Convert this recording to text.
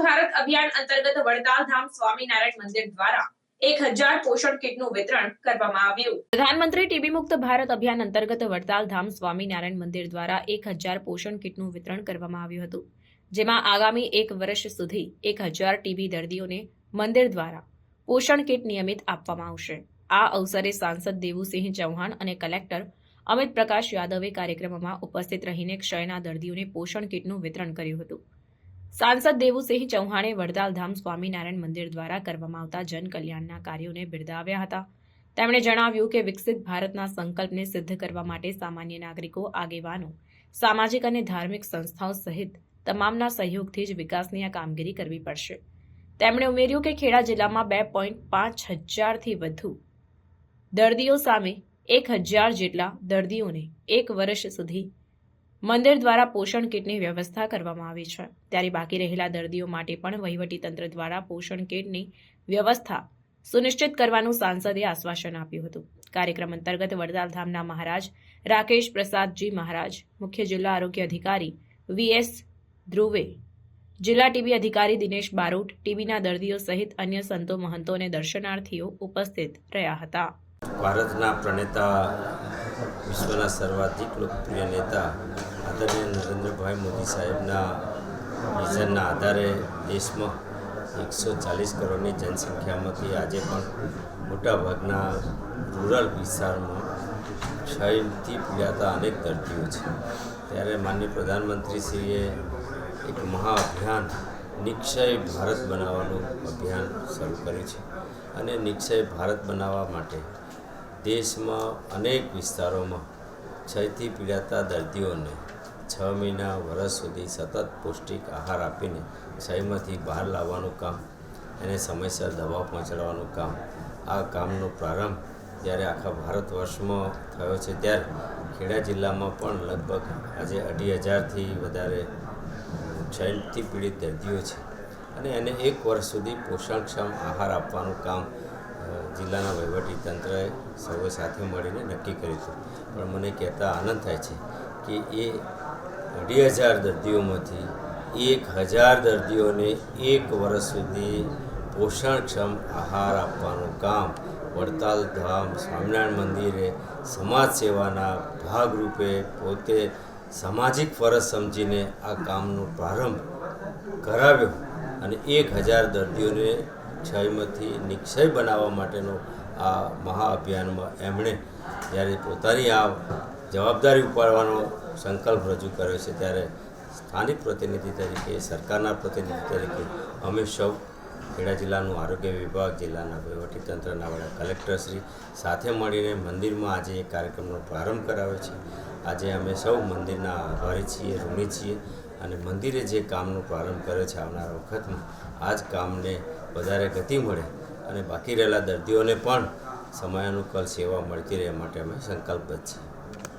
અભિયાન અંતર્ગત વડતાલ ધામ સ્વામિનારાયણ મંદિર દ્વારા એક હજાર પોષણ કીટનું વિતરણ કરવામાં આવ્યું. પ્રધાનમંત્રી ટીબી મુક્ત ભારત અભિયાન અંતર્ગત વડતાલ ધામ સ્વામિનારાયણ મંદિર દ્વારા એક હજાર પોષણ કીટનું વિતરણ કરવામાં આવ્યું હતું, જેમાં આગામી એક વર્ષ સુધી એક હજાર ટીબી દર્દીઓને મંદિર દ્વારા પોષણ કીટ નિયમિત આપવામાં આવશે. આ અવસરે સાંસદ દેવુસિંહ ચૌહાણ અને કલેક્ટર અમિત પ્રકાશ યાદવે કાર્યક્રમમાં ઉપસ્થિત રહીને ક્ષયના દર્દીઓને પોષણ કીટનું વિતરણ કર્યું હતું. સાંસદ દેવુસિંહ ચૌહાણે વડતાલધામ સ્વામિનારાયણ મંદિર દ્વારા કરવામાં આવતા જનકલ્યાણના કાર્યોને બિરદાવ્યા હતા. તેમણે જણાવ્યું કે વિકસિત ભારતના સંકલ્પને સિદ્ધ કરવા માટે સામાન્ય નાગરિકો, આગેવાનો, સામાજિક અને ધાર્મિક સંસ્થાઓ સહિત તમામના સહયોગથી જ વિકાસની આ કામગીરી કરવી પડશે. તેમણે ઉમેર્યું કે ખેડા જિલ્લામાં બે પોઈન્ટ પાંચ હજારથી વધુ દર્દીઓ સામે એક હજાર જેટલા દર્દીઓને એક વર્ષ સુધી મંદિર દ્વારા પોષણ કીટની વ્યવસ્થા કરવામાં આવી છે. ત્યારે બાકી રહેલા દર્દીઓ માટે પણ વહીવટીતંત્ર દ્વારા પોષણ કીટની વ્યવસ્થા સુનિશ્ચિત કરવાનું સાંસદે આશ્વાસન આપ્યું હતું. કાર્યક્રમ અંતર્ગત વડતાલ ધામના મહારાજ રાકેશ પ્રસાદજી મહારાજ, મુખ્ય જિલ્લા આરોગ્ય અધિકારી વીએસ ધ્રુવે, જિલ્લા ટીબી અધિકારી દિનેશ બારોટ, ટીબીના દર્દીઓ સહિત અન્ય સંતો મહંતો અને દર્શનાર્થીઓ ઉપસ્થિત રહ્યા હતા. ભારતના પ્રણેતા વિશ્વના સર્વાધિક લોકપ્રિય નેતા આદરણીય નરેન્દ્રભાઈ મોદી સાહેબના વિઝનના આધારે દેશમાં એકસો ચાલીસ કરોડની જનસંખ્યામાંથી આજે પણ મોટાભાગના રૂરલ વિસ્તારમાં ક્ષયથી પીડાતા અનેક દર્દીઓ છે. ત્યારે માનનીય પ્રધાનમંત્રીશ્રીએ એક મહાઅભિયાન નિક્ષય ભારત બનાવવાનું અભિયાન શરૂ કર્યું છે અને નિક્ષય ભારત બનાવવા માટે દેશમાં અનેક વિસ્તારોમાં ક્ષયથી પીડાતા દર્દીઓને છ મહિના વર્ષ સુધી સતત પૌષ્ટિક આહાર આપીને ક્ષયમાંથી બહાર લાવવાનું કામ એને સમયસર દવા પહોંચાડવાનું કામ. આ કામનો પ્રારંભ જ્યારે આખા ભારત વર્ષમાં થયો છે ત્યારે ખેડા જિલ્લામાં પણ લગભગ આજે અઢી હજારથી વધારે ક્ષયથી પીડિત દર્દીઓ છે અને એને એક વર્ષ સુધી પોષણક્ષમ આહાર આપવાનું કામ જિલ્લાના વહીવટી તંત્રએ સૌએ સાથે મળીને નક્કી કર્યું હતું. પણ મને કહેતા આનંદ થાય છે કે એ અઢી હજાર દર્દીઓમાંથી એક હજાર દર્દીઓને એક વર્ષ સુધી પોષણક્ષમ આહાર આપવાનું કામ વડતાલ ધામ સ્વામિનારાયણ મંદિરે સમાજ સેવાના ભાગરૂપે પોતે સામાજિક ફરજ સમજીને આ કામનો પ્રારંભ કરાવ્યો અને એક હજાર દર્દીઓને ક્ષયમાંથી નિક્ષય બનાવવા માટેનો આ મહાઅભિયાનમાં એમણે જ્યારે પોતાની આ જવાબદારી ઉપાડવાનો સંકલ્પ રજૂ કર્યો છે ત્યારે સ્થાનિક પ્રતિનિધિ તરીકે, સરકારના પ્રતિનિધિ તરીકે અમે સૌ ખેડા જિલ્લાનું આરોગ્ય વિભાગ, જિલ્લાના વહીવટીતંત્રના વડા કલેક્ટરશ્રી સાથે મળીને મંદિરમાં આજે એ કાર્યક્રમનો પ્રારંભ કરાવ્યો છે. આજે અમે સૌ મંદિરના આભારી છીએ, ઋણી છીએ અને મંદિરે જે કામનો પ્રારંભ કર્યો છે આવનારા વખતમાં, આ જ કામને વધારે ગતિ મળે અને બાકી રહેલા દર્દીઓને પણ સમયાનુકૂળ સેવા મળતી રહે માટે અમે સંકલ્પબદ્ધ છીએ.